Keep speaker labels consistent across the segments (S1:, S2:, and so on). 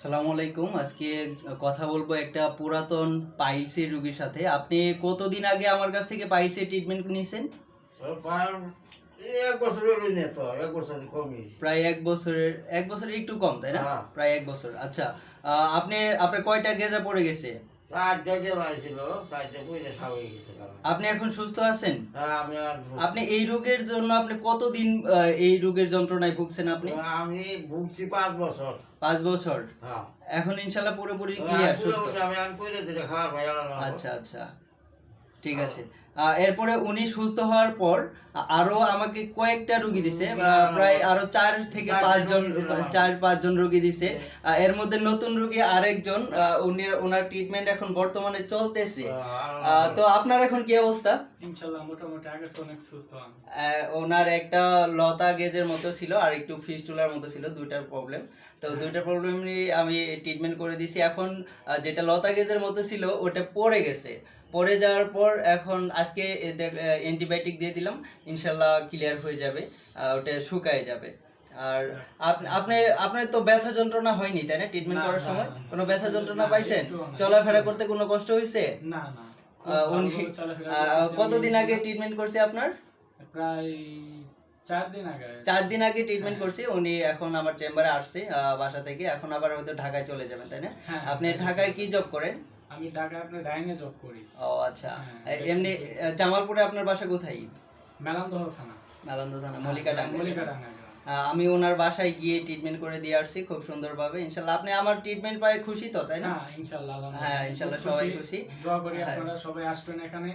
S1: সালামু আলাইকুম। আজকে কথা বলব একটা পুরাতন পাইলসের রোগীর সাথে। আপনি কতদিন আগে আমার কাছ থেকে পাইলসের ট্রিটমেন্ট নিয়েছেন?
S2: প্রায় এক
S1: বছরের এক বছরের একটু কম তাই না?
S2: হ্যাঁ।
S1: প্রায় এক বছর। আচ্ছা আপনি আপনার কয়টা গেজা পড়ে গেছে? আপনি এখন সুস্থ আছেন?
S2: হ্যাঁ
S1: আপনি এই রোগের জন্য আপনি কতদিন এই রোগের যন্ত্রণায় ভুগছেন আপনি?
S2: আমি ভুগছি পাঁচ বছর।
S1: পাঁচ বছর?
S2: হ্যাঁ।
S1: এখন ইনশাল্লাহ পুরোপুরি আচ্ছা আচ্ছা। ঠিক আছে। আহ, এরপরে উনি সুস্থ হওয়ার পর আরও আমাকে কয়েকটা রোগী দিছে প্রায় আরও চার থেকে পাঁচজন। চার পাঁচজন রোগী দিছে। এর মধ্যে নতুন রোগী আরেকজন উনি ওনার ট্রিটমেন্ট এখন বর্তমানে চলতেছে। তো আপনার এখন কি অবস্থা?
S3: ইনশাল্লাহ মোটামুটি আগে অনেক সুস্থ আমি।
S1: ওনার একটা লতা গেজের মতো ছিল আর একটু ফিস্টুলার মতো ছিল দুইটার প্রবলেম তো দুইটা প্রবলেম নিয়ে আমি ট্রিটমেন্ট করে দিছি। এখন যেটা লতা গেজের মতো ছিল ওটা পড়ে গেছে। পড়ে যাওয়ার পর এখন আজকে অ্যান্টিবায়োটিক দিয়ে দিলাম ইনশাল্লাহ ক্লিয়ার হয়ে যাবে ওটা শুকায় যাবে। আর আপ- আপনি আপনার তো ব্যথা যন্ত্রণা হয়নি তাই না? ট্রিটমেন্ট করার সময়। কোনো ব্যথা যন্ত্রণা পাইছেন? চলাফেরা করতে কোনো কষ্ট হয়েছে
S3: না না
S1: কতদিন আগে ট্রিটমেন্ট করছে আপনার?
S3: প্রায় চার দিন আগে।
S1: চার দিন আগে ট্রিটমেন্ট
S3: হ্যাঁ।
S1: করছি উনি এখন আমার চেম্বারে আসছে বাসা থেকে এখন আবার হয়তো ঢাকায় চলে যাবেন তাই না?
S3: হ্যাঁ,
S1: আপনি
S3: ঢাকায়
S1: ঢাকায় কি জব করেন?
S3: আমি ঢাকায় আপনার ডাইনে জব করি।
S1: ও আচ্ছা।
S3: হ্যাঁ,
S1: এমনি জামালপুরে আপনার বাসা কোথায়?
S3: মেলান্দহ থানা।
S1: নালন্দা থানা মল্লিকা ডাঙ্গা
S3: মল্লিকা ডাঙ্গা
S1: আমি ওনার বাসায় গিয়ে ট্রিটমেন্ট করে দিয়ে আসছি খুব সুন্দরভাবে। ইনশাল্লাহ আপনি আমার ট্রিটমেন্ট পাই খুশি তো তাই না?
S3: হ্যাঁ ইনশাল্লাহ
S1: হ্যাঁ, ইনশাল্লাহ সবাই খুশি।
S3: দোয়া করি
S1: হ্যাঁ।
S3: আপনারা সবাই আসবেন এখানে।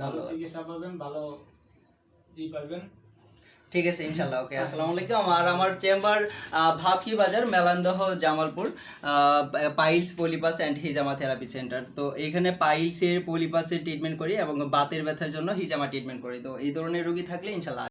S3: ভালো চিকিৎসা পাবেন ভালো ই পাবেন।
S1: ঠিক আছে ইনশাল্লাহ ওকে আসসালামু আলাইকুম। আর আমার chamber Bhabki Bazar Melandah Jamalpur piles polypus and হিজামা therapy centre তো এখানে পাইলসের পলিপাসের ট্রিটমেন্ট করি এবং বাতের ব্যথার জন্য হিজামা ট্রিটমেন্ট করি। তো এই ধরনের রুগী থাকলে ইনশাল্লাহ